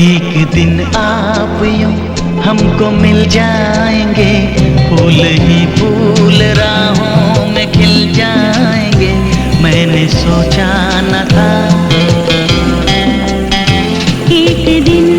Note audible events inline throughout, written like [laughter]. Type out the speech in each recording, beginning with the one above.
एक दिन आप यूँ हमको मिल जाएँगे, फूल ही फूल राहों में खिल जाएँगे। मैंने सोचा न था। एक दिन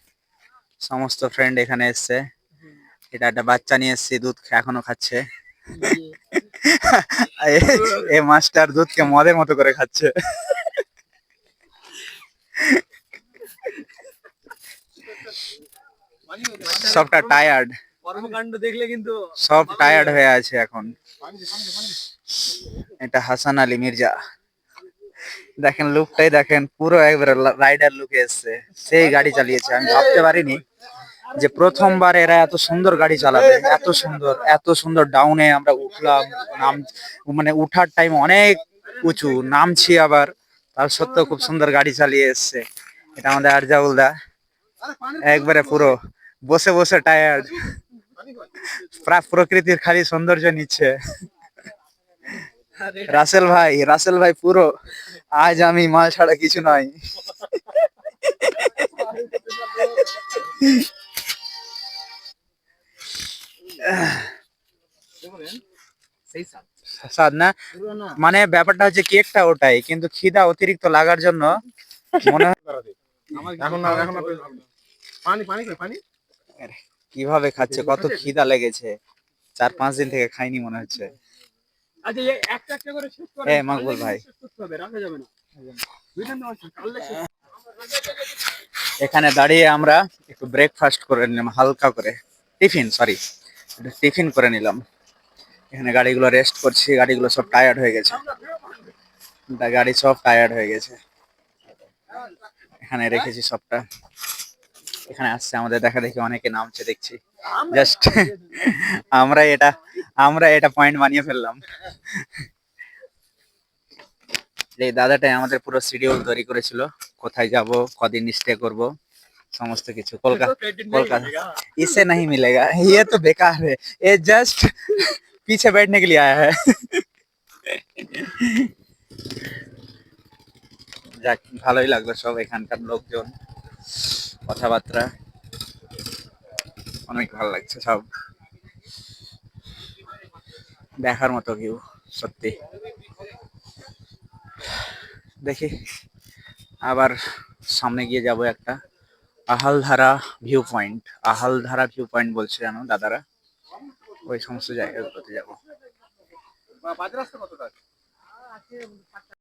সমস্ত ফ্রেন্ড এখানে এসছে। এটা একটা বাচ্চা নিয়ে এসছি দুধ এখনও খাচ্ছে। [laughs] এ- মাস্টার দুধকে মদের মতো করে খাচ্ছে। সবটা টায়ার্ড কর্মকাণ্ড দেখলে কিন্তু সব টায়ার্ড হয়ে আছে এখন। এটা হাসান আলী মির্জা। দেখেন লুকটাই দেখেন, পুরো একবারে রাইডার লুকে এসছে। সেই গাড়ি চালিয়েছে, আমি ভাবতে পারিনি যে প্রথমবার এরা এত সুন্দর গাড়ি চালাবে, এত সুন্দর এত সুন্দর ডাউনে আমরা উঠলাম, নাম মানে উঠার টাইম অনেক উঁচু, নামছি আবার, তার সত্ত্বেও খুব সুন্দর গাড়ি চালিয়ে এসছে। এটা আমাদের আরজাউল দা, একবারে পুরো, বসে বসে টায়ার্ড প্রা- প্রকৃতির খালি সৌন্দর্য নিচ্ছে। রাসেল ভাই রাসেল ভাই পুরো। আজ আমি মাল ছাড়া কিছু নয়। সেই সাথ স্বাদ না? মানে ব্যাপারটা হচ্ছে কেকটা ওটাই কিন্তু খিদা অতিরিক্ত লাগার জন্য মনে এখন না এখন না। পানি পানি কই পানি? কীভাবে খাচ্ছে? কত খিদা লেগেছে। চার পাঁচ দিন থেকে খাইনি মনে হচ্ছে। আচ্ছা একটা একটা করে শেষ করে এ, মকবুল ভাই। শেষ করতে হবে রাখা যাবে না। বুঝলেন না কালকে এখানে দাঁড়িয়ে আমরা একটু ব্রেকফাস্ট করে নিলাম হালকা করে। টিফিন সরি টিফিন করে নিলাম। এখানে গাড়িগুলো রেস্ট করছি গাড়িগুলো সব টায়ার্ড হয়ে গেছে। গাড়ি সব টায়ার্ড হয়ে গেছে। এখানে রেখেছি সবটা। এখানে আসছে আমাদের দেখা দেখি অনেকে নামছে দেখছি। জাস্ট [laughs] আমরা এটা আমরা এটা পয়েন্ট বানিয়ে ফেললাম এই দাদাটাই আমাদের পুরো শিডিউল তৈরি করেছিল কোথায় যাব কদিন স্টে করব সমস্ত কিছু কলকাতা कोलकाता इससे नहीं मिलेगा ये तो बेकार है ये जस्ट पीछे बैठने के लिए आया है যাক ভালোই লাগলো সব এখানকার লোকজন কথাবার্তা অনেক ভালো লাগছে সব দেখার মতো ভিউ সত্যি। দেখি, আবার সামনে গিয়ে যাব একটা Ahaldhara view point Ahaldhara view point বলছে জানো দাদারা? ওই সমস্ত জায়গাগুলোতে যাব।